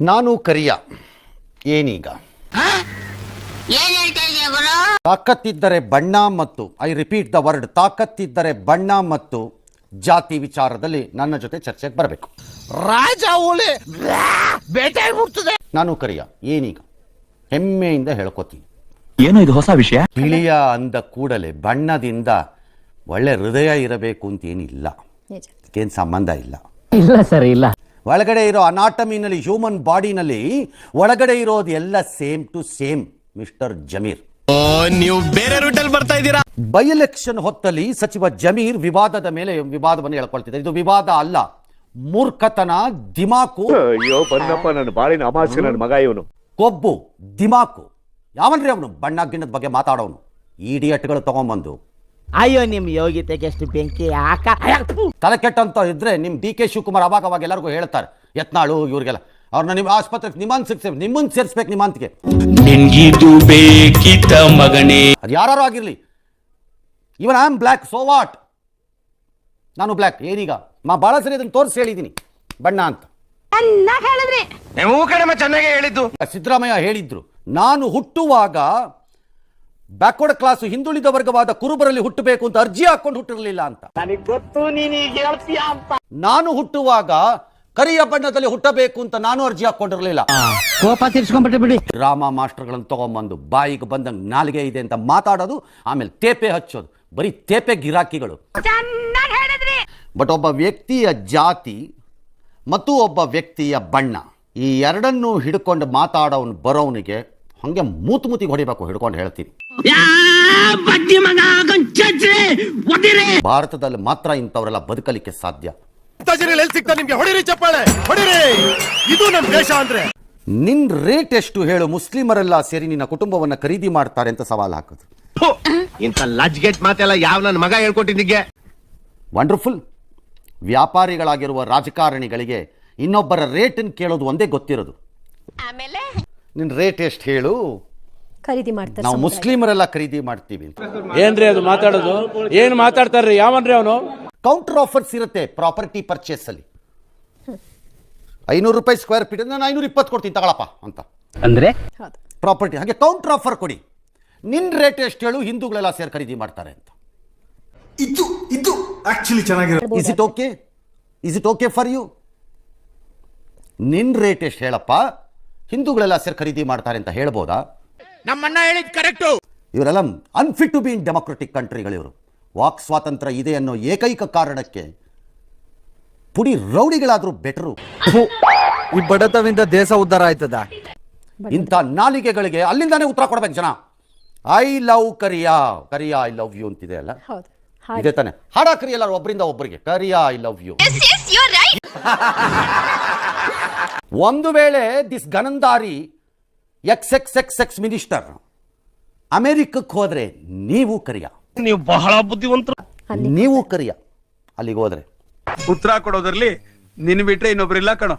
ನಾನು ಕರಿಯ. ಏನೀಗ? ತಾಕತ್ತಿದ್ದರೆ ಬಣ್ಣ ಮತ್ತು ಐ ರಿಪೀಟ್ ದ ವರ್ಡ್ ತಾಕತ್ತಿದ್ದರೆ ಬಣ್ಣ ಮತ್ತು ಜಾತಿ ವಿಚಾರದಲ್ಲಿ ನನ್ನ ಜೊತೆ ಚರ್ಚೆಗೆ ಬರಬೇಕು. ರಾಜ ಓಲೆ ಬೇಟೆ ಮುಟ್ತದೆ. ನಾನು ಕರಿಯ. ಏನೀಗ? ಹೆಮ್ಮೆಯಿಂದ ಹೇಳ್ಕೊತೀನಿ. ಏನು ಇದು ಹೊಸ ವಿಷಯ? ತಿಳಿಯ ಅಂದ ಕೂಡಲೇ ಬಣ್ಣದಿಂದ ಒಳ್ಳೆ ಹೃದಯ ಇರಬೇಕು ಅಂತ ಏನಿಲ್ಲ. ಏನ್ ಸಂಬಂಧ ಇಲ್ಲ. ಇಲ್ಲ ಸರ್ ಇಲ್ಲ. ಒಳಗಡೆ ಇರೋ ಅನಾಟಮಿನಲ್ಲಿ ಹ್ಯೂಮನ್ ಬಾಡಿನಲ್ಲಿ ಒಳಗಡೆ ಇರೋದು ಎಲ್ಲ same to same mister Zameer. ನೀವು ಬೇರೆ ರೂಟಲ್ಲಿ ಬರ್ತಾ ಇದ್ದೀರಾ? ಬೈ ಎಲೆಕ್ಷನ್ ಹೊತ್ತಲ್ಲಿ ಸಚಿವ ಜಮೀರ್ ವಿವಾದದ ಮೇಲೆ ವಿವಾದವನ್ನು ಹೇಳ್ಕೊಳ್ತಿದ್ದಾರೆ ಇದು ವಿವಾದ ಅಲ್ಲ ಮೂರ್ಖತನ ದಿಮಾಕು. ಅಯ್ಯೋ ಬಂದಪ್ಪ ನನ್ನ ಬಾಳಿನ ಅಮಾಸ್ಯ ನನ್ನ ಮಗ ಇವನು. ಕೊಬ್ಬು ದಿಮಾಕು. ಯಾವನ್ರಿ ಅವನು? ಬಣ್ಣ ಗಿಣ್ಣದ ಬಗ್ಗೆ ಮಾತಾಡೋನು. ಈಡಿಯಟ್ಗಳು ತಗೊಂಬಂದು. ಅಯ್ಯೋ ನಿಮ್ ಯೋಗ್ಯತೆಗೆ ಎಷ್ಟು ಬೆಂಕಿ ಹಾಕ ತಲೆ ಕೆಟ್ಟಂತ ಇದ್ರೆ ನಿಮ್ ಡಿ ಕೆ ಶಿವಕುಮಾರ್ ಅವಾಗ ಅವಾಗ ಎಲ್ಲರಿಗೂ ಹೇಳ್ತಾರೆ ಯತ್ನಾಳು ಇವ್ರಿಗೆಲ್ಲ. ಅವ್ರನ್ನ ನಿಮ್ಮ ಆಸ್ಪತ್ರೆಗೆ ನಿಮ್ಮನ್ ಸೇರ್ಸಿ ನಿಮ್ಮನ್ನ ಸೇರಿಸ್ಬೇಕು ನಿಮ್ಮಂತಿಗೆ ನಿನ್ಗಿದು ಬೇಕಿತ್ತ ಮಗನೇ. ಅದು ಯಾರು ಆಗಿರಲಿ. Even I am black so what? ನಾನು ಬ್ಲ್ಯಾಕ್ ಏನೀಗ? ಮಾ ಭಾಳ ಸರಿ ಅದನ್ನು ತೋರಿಸಿ ಹೇಳಿದೀನಿ. ಬಣ್ಣ ಅಂತ. ನೀವು ಕಡಿಮೆ ಚೆನ್ನಾಗೇ ಹೇಳಿದ್ದು ಸಿದ್ದರಾಮಯ್ಯ ಹೇಳಿದ್ರು ನಾನು ಹುಟ್ಟುವಾಗ ಬ್ಯಾಕ್ವರ್ಡ್ ಕ್ಲಾಸ್ ಹಿಂದುಳಿದ ವರ್ಗವಾದ ಕುರುಬರಲ್ಲಿ ಹುಟ್ಟಬೇಕು ಅಂತ ಅರ್ಜಿ ಹಾಕೊಂಡು ಹುಟ್ಟಿರಲಿಲ್ಲ ಅಂತ. ನಾನು ಹುಟ್ಟುವಾಗ ಕರಿಯ ಬಣ್ಣದಲ್ಲಿ ಹುಟ್ಟಬೇಕು ಅಂತ ನಾನು ಅರ್ಜಿ ಹಾಕೊಂಡಿರಲಿಲ್ಲ ಕೋಪ ತೀರ್ಸ್ಕೊಂಡ್ಬಿಟ್ಟು ಬಿಡಿ. ರಾಮ ಮಾಸ್ಟರ್ಗಳನ್ನು ತಗೊಂಬಂದು ಬಾಯಿಗೆ ಬಂದಂಗೆ ನಾಲಿಗೆ ಇದೆ ಅಂತ ಮಾತಾಡೋದು ಆಮೇಲೆ ತೇಪೆ ಹಚ್ಚೋದು ಬರೀ ತೇಪೆ ಗಿರಾಕಿಗಳು. ಬಟ್ ಒಬ್ಬ ವ್ಯಕ್ತಿಯ ಜಾತಿ ಮತ್ತು ಒಬ್ಬ ವ್ಯಕ್ತಿಯ ಬಣ್ಣ ಈ ಎರಡನ್ನೂ ಹಿಡ್ಕೊಂಡು ಮಾತಾಡೋನು ಬರೋವನಿಗೆ ಹಂಗೆ ಮೂತು ಮೂತಿಗೆ ಹೊಡಿಬೇಕು ಹಿಡ್ಕೊಂಡು ಹೇಳ್ತೀನಿ. ಭಾರತದಲ್ಲಿ ಮಾತ್ರ ಇಂಥವರೆಲ್ಲ ಬದುಕಲಿಕ್ಕೆ ಸಾಧ್ಯ. ಸಿಗ್ತಾ ನಿಮ್ಗೆ? ಹೊಡಿರಿ ಚಪ್ಪಾಳೆ ಹೊಡಿರಿ. ಇದು ನಮ್ ದೇಶ ಅಂದ್ರೆ. ನಿನ್ ರೇಟ್ ಎಷ್ಟು ಹೇಳು? ಮುಸ್ಲಿಮರೆಲ್ಲ ಸೇರಿ ನಿನ್ನ ಕುಟುಂಬವನ್ನ ಖರೀದಿ ಮಾಡ್ತಾರೆ ಅಂತ ಸವಾಲು ಹಾಕಿದ್ರು ಇಂಥ ಲಜ್ಗೆಟ್ ಮಾತೆಲ್ಲ ಯಾವ ನನ್ನ ಮಗ ಹೇಳ್ಕೊಟ್ಟಿದ್ದಿಗೆ ವಂಡರ್ಫುಲ್ ವ್ಯಾಪಾರಿಗಳಾಗಿರುವ ರಾಜಕಾರಣಿಗಳಿಗೆ ಇನ್ನೊಬ್ಬರ ರೇಟನ್ನು ಕೇಳೋದು ಒಂದೇ ಗೊತ್ತಿರೋದು. ನಿನ್ನ ರೇಟ್ ಎಷ್ಟು ಹೇಳು? ಖರೀದಿ ಮಾಡ್ತಾರೆ ನಾವು ಮುಸ್ಲಿಮರೆಲ್ಲ ಖರೀದಿ ಮಾಡ್ತೀವಿ ಅಂತ. ಏನ್ರಿ ಅದು ಮಾತಾಡೋದು? ಏನ್ ಮಾತಾಡ್ತಾರ್ರಿ? ಯಾವನ್ರಿ ಅವನು? ಕೌಂಟರ್ ಆಫರ್ಸ್ ಇರುತ್ತೆ ಪ್ರಾಪರ್ಟಿ ಪರ್ಚೇಸ್ ಅಲ್ಲಿ. ಐನೂರು ರೂಪಾಯಿ ಸ್ಕ್ವೇರ್ ಫೀಟ್ ನಾನು ಐನೂರ ಇಪ್ಪತ್ತು ಕೊಡ್ತೀನಿ ತಗೊಳಪ್ಪ ಅಂತ. ಅಂದ್ರೆ? ಹೌದು. ಪ್ರಾಪರ್ಟಿ ಹಾಗೆ ಕೌಂಟರ್ ಆಫರ್ ಕೊಡಿ. ನಿನ್ ರೇಟ್ ಎಷ್ಟು ಹೇಳು ಹಿಂದೂಗಳೆಲ್ಲ ಸೇರಿ ಖರೀದಿ ಮಾಡ್ತಾರೆ ಅಂತ. ಇದು ಇದು ಆಕ್ಚುಲಿ ಚೆನ್ನಾಗಿರೋ is it okay is it okay for you ನಿನ್ ರೇಟ್ ಎಷ್ಟು ಹೇಳಪ್ಪ ಹಿಂದೂಗಳೆಲ್ಲ ಸೇರಿ ಖರೀದಿ ಮಾಡ್ತಾರೆ ಅಂತ ಹೇಳ್ಬೋದಾ? ನಮ್ಮಣ್ಣ ಹೇಳಿದ್ ಕರೆಕ್ಟು. ಇವರೆಲ್ಲ unfit to be in democratic ಕಂಟ್ರಿಗಳಿವರು ವಾಕ್ ಸ್ವಾತಂತ್ರ್ಯ ಇದೆ ಅನ್ನೋ ಏಕೈಕ ಕಾರಣಕ್ಕೆ ಪುಡಿ ರೌಡಿಗಳಾದ್ರೂ ಬೆಟರು. ಈ ಬಡತವಿಂದ ದೇಶ ಉದ್ಧಾರ ಆಯ್ತದ? ಇಂಥ ನಾಲಿಗೆಗಳಿಗೆ ಅಲ್ಲಿಂದಾನೆ ಉತ್ತರ ಕೊಡ್ಬೇಕು ಜನ. I love Kariya Kariya I love you ಅಂತಿದೆ ಅಲ್ಲ? ಹೌದು. ಇದೆ ತಾನೆ. ಹಾಡಾಕ್ರಿ ಎಲ್ಲರೂ ಒಬ್ಬರಿಂದ ಒಬ್ಬರಿಗೆ ಕರಿಯಾ ಐ ಲವ್ ಯು ಒಂದು ವೇಳೆ this ಗನಂದಾರಿ ex ex ex ex minister ಅಮೆರಿಕಕ್ಕೆ ಹೋದ್ರೆ ನೀವು ಕರಿಯ. ನೀವು ಬಹಳ ಬುದ್ಧಿವಂತರು. ನೀವು ಕರಿಯ. ಅಲ್ಲಿಗೆ ಹೋದ್ರೆ. ಉತ್ತರ ಕೊಡೋದ್ರಲ್ಲಿ ನಿನ್ ಬಿಟ್ರೆ ಇನ್ನೊಬ್ರಿಲ್ಲ ಕಣೋ.